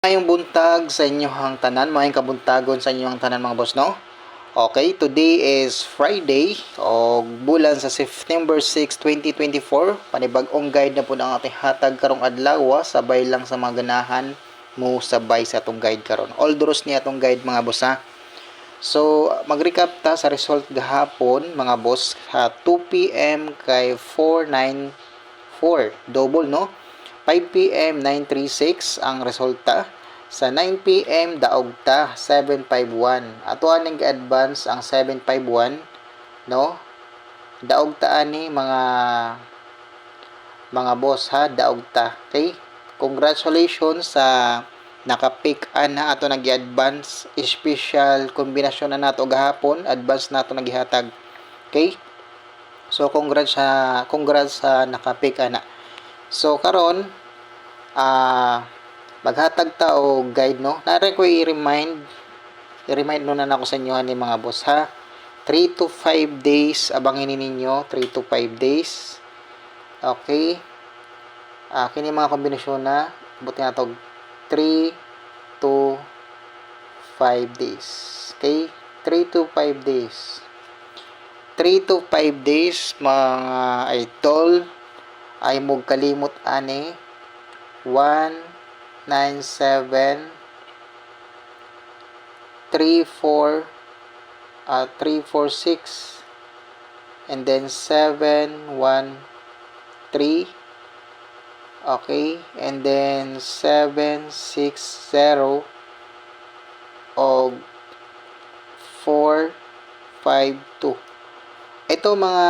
Mayong buntag sa inyong tanan, mayong kabuntagon sa inyong tanan mga boss, no? Okay, today is Friday, o bulan sa September 6, 2024. Panibag-ong guide na po ng ating hatag karong adlaw, sabay lang sa mga ganahan mo sabay sa atong guide karon. All draws niya atong guide mga boss, ha? So, mag-recap ta sa result gahapon, mga boss, ha, 2 p.m. kay 494, double, no? 5 p.m. 936 ang resulta. Sa 9 p.m. daog ta 751. Ato aning advance ang 751 no? Daog ta ani mga mga boss ha, daog ta. Okay? Congratulations sa naka-pick an na ato nag-advance special kombinasyon na nato gahapon, advance nato nagihatag. Okay? So congrats sa congrats sa naka-pick ana. So karon ah maghatag ta og guide no. Nare ko i-remind i-remind no na nako sa inyo ni mga boss ha. 3 to 5 days abangin ninyo 3 to 5 days. Okay? Ah kini mga kombinasyon na buti na to 3 to 5 days. Okay? 3 to 5 days. 3 to 5 days mga idol ay mo kalimot ani. 197 34 uh, 346 and then 713 okay. And then 760 og 452 ito mga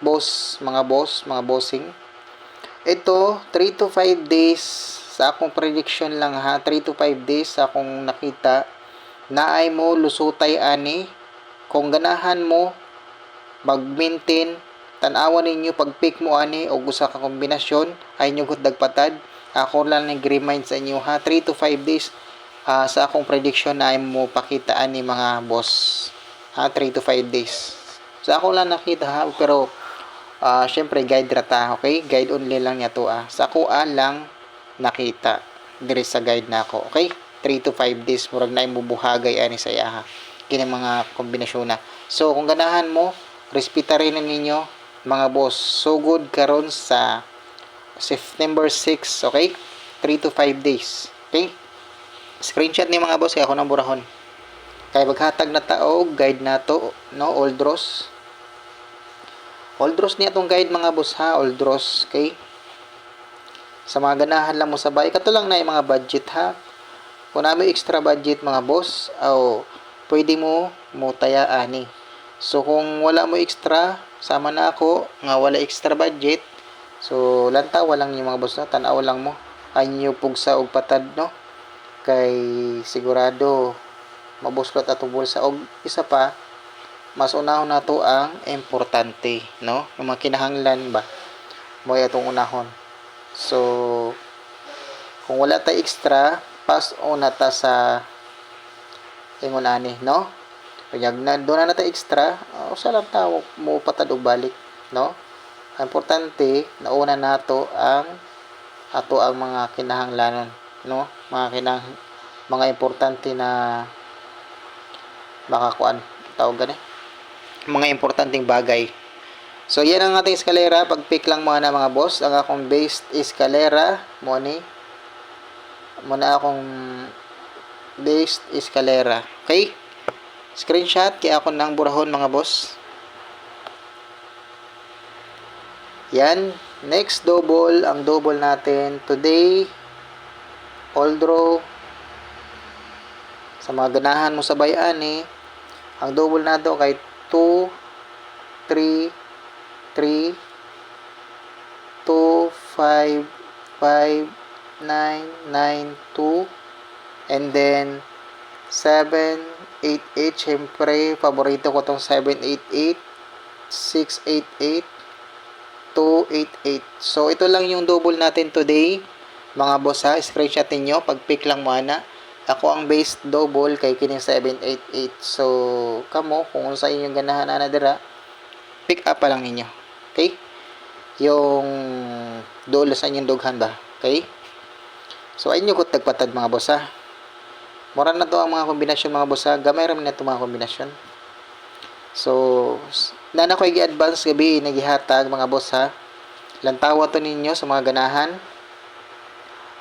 boss mga boss mga bossing. Ito 3 to 5 days sa akong prediction lang ha? 3 to 5 days sa akong nakita naay mo lusutay ani. Kung ganahan mo mag-maintain tanawan ninyo pag pick mo ani o usa ka kombinasyon ay nyo dagpatad ako lang nag-remind sa inyo ha? 3 to 5 days ah, sa akong prediction na ay mo pakita ani mga boss. Ha? 3 to 5 days. Sa ako lang nakita ha? Pero ah syempre guide rata okay? Guide only lang niya to ah. Sa ah, lang nakita. Diri sa guide na ako okay? 3 to 5 days murag na imubuhagay ani sa iya kini mga kombinasyon na. So kung ganahan mo respeta rin ninyo mga boss. So good karon sa September 6 okay? 3 to 5 days okay? Screenshot ni mga boss kaya ako nang burahon. Kay maghatag na tao guide na to no all draws all draws niya tong guide mga boss ha? All draws okay? Sa mga ganahan lang mo sabay kato lang na yung mga budget ha? Kung namin extra budget mga boss o pwede mo mo taya ani so kung wala mo extra sama na ako nga wala extra budget so lantaw lang yung mga boss no tanaw lang mo. Anyo pugsa og patad no? Kay sigurado mabuslot ato bulsa. Og isa pa mas unahon nato ang importante no? Yung mga kinahanglan ba? Mo atong unahon. So kung wala ta extra pass on na ta sa ingon ani no? Kaya na doon na ta extra uh, usa lang ta mo patad og balik no? Importante nauna nato ang ato ang mga kinahanglanon no? Mga kinang mga importante na makakuan. Tawag gani mga importanteng bagay. So yan ang ating eskalera. Pag pick lang muna mga boss. Ang akong based eskalera mo ni muna akong based eskalera. Okay? Screenshot kaya ako ng burahon mga boss. Yan. Next double. Ang double natin today. All draw. Sa mga ganahan mo sa bayani ang double nato kay 2 3 3 2 5 5 9 9 2 and then 7 8 8 syempre paborito ko tong 7 8 8 6 8 8 288. So, ito lang yung double natin today. Mga boss ha, screenshot ninyo. Pag-pick lang muna. Ako ang base double kay kining 788. So, kamo, kung sa inyong ganahan na dira, pick up pa lang ninyo. Okay? Yung dolo sa inyong dughan ba? Okay? So ay nyo ko tagpatad mga boss ha. Mura na to ang mga kombinasyon mga boss ha. Gamay ram na to mga kombinasyon. So nana ko gi-advance gabi nagihatag mga boss ha. Lantawa to ninyo sa mga ganahan.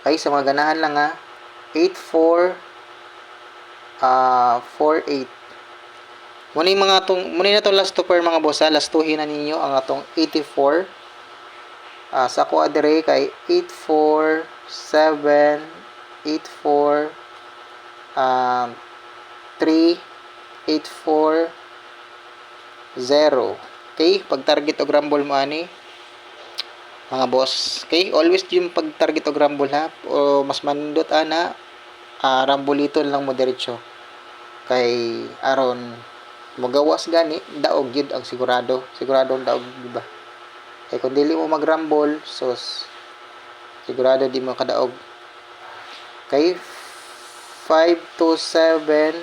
Ay sa mga ganahan lang ha. 84 ah 48 Muna yung mga tong muna na tong last two pair mga boss ha. Last two na ninyo ang atong 84 Ah, sa ko adire kay 847 84 um 3 84 0 okay pag target og rumble mo ani mga boss okay always yung pag target og rumble ha? O mas manindot ana uh, rambuliton lang mo diretso. Kay aron magawas gani daog yun ang sigurado. Sigurado ang daog di ba? Kay kung dili mo magrambol, sos sigurado di mo kadaog. Kay 5 to 7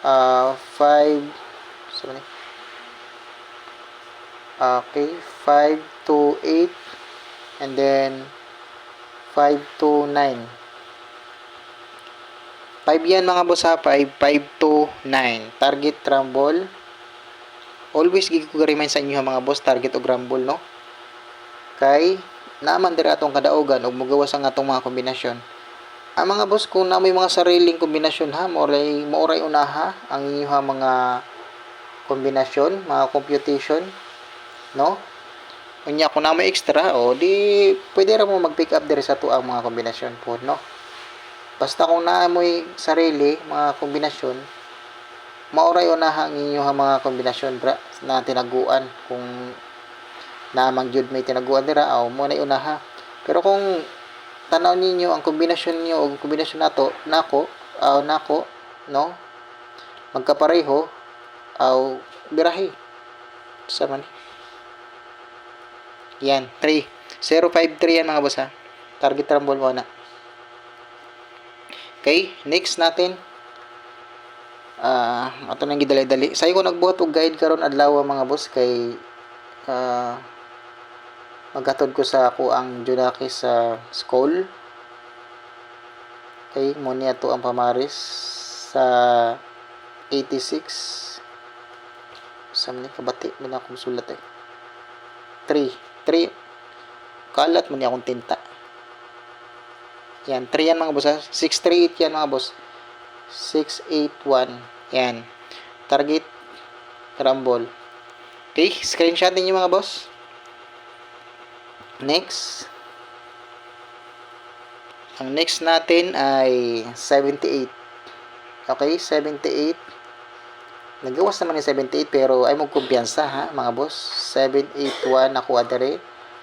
uh 5 so Okay, 5 to 8 and then 5 to 9. 5 yan mga boss ha, 5, 5 to 9. Target rumble. Always gigi ko remind sa inyo mga boss target og rumble no? Kay naaman diri atong kadaogan og magawas ang atong mga kombinasyon. Ang mga boss kung na may mga sariling kombinasyon ha? Moray moray unaha ang inyo mga kombinasyon mga computation no? Unya kung na may extra o di pwede ra mo mag pick up diri sa tuang mga kombinasyon po no? Basta kung naa mo'y sarili mga kombinasyon mauray unaha ang inyong mga kombinasyon bra na tinaguan. Kung namang jud may tinaguan dira aw mo na unaha pero kung tanaw ninyo ang kombinasyon niyo o kombinasyon nato nako aw nako no? Magkapareho aw birahi. Sa man yan 3 053 yan mga boss ha? Target rumble mo na okay next natin. Ah uh, ato nang gidali-dali. Sayo ko nagbuhat og guide karon adlaw mga boss kay uh, maghatod ko sa ako ang Junaki sa school. Kay mo niya to ang pamaris sa 86 sa man kabati? Mo na akong sulat eh. 3 3 kalat mo niya akong tinta yan 3 yan mga boss ha 638 yan mga boss 681. Yan. Target rumble. Okay, screenshot niyo mga boss. Next. Ang next natin ay 78. Okay, 78. Nagawas naman ni 78 pero ay mo kumpiyansa ha mga boss. 781 ako adere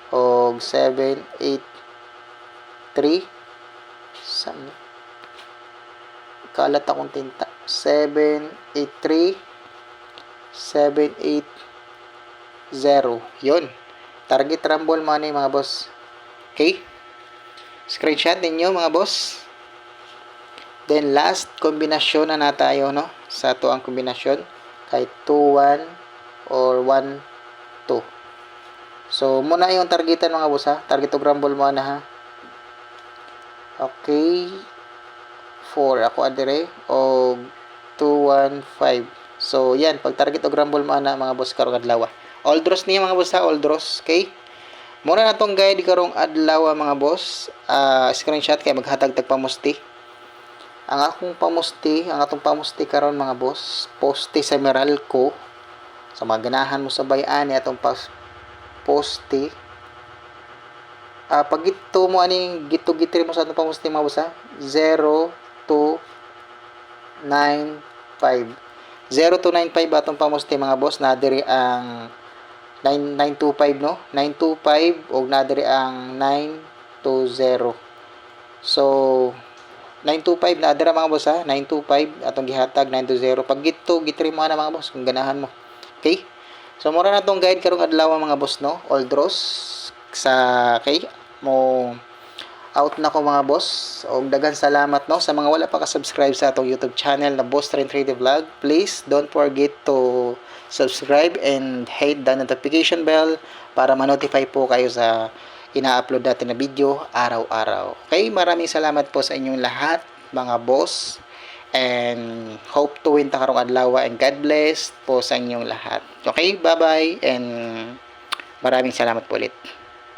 o 783 Saan? Kalat akong tinta. 783 780 yun. Target rumble money mga boss. Okay. Screenshot ninyo mga boss. Then last kombinasyon na na tayo no? Sa to ang kombinasyon kay 2 1 or 1 2 so muna yung targetan mga boss ha? Target og rumble mo na ha? Okay. 4 ako adire. Og 215 so yan pag target og rumble mo ana mga boss karong adlaw all draws niya mga boss ha? All draws okay? Muna na tong guide karong adlaw mga boss. Uh, screenshot kay maghatag tag pamusti ang akong pamusti ang atong pamusti karon mga boss poste sa Meralco. Sa mga ganahan mo sa bayan atong pas poste uh, pag ito mo aning gito mo sa atong pamusti mga boss ha? 0 0295 0295 atong pamusti mga boss? Na diri ang 9925 no? 925 og na diri ang 920 so 925 na dira mga boss ha? 925 atong gihatag 920 pag gito gitri mo na mga boss kung ganahan mo. Okay? So mura na tong guide karong adlaw mga boss no? All draws. Sa kay mo out na ko mga boss. O dagan salamat no? Sa mga wala pa ka-subscribe sa atong YouTube channel na Boss Train Trade Vlog. Please don't forget to subscribe and hit the notification bell para ma-notify po kayo sa ina-upload natin na video araw-araw. Okay, maraming salamat po sa inyong lahat, mga boss. And hope to win karong adlaw and God bless po sa inyong lahat. Okay, bye-bye and maraming salamat po ulit.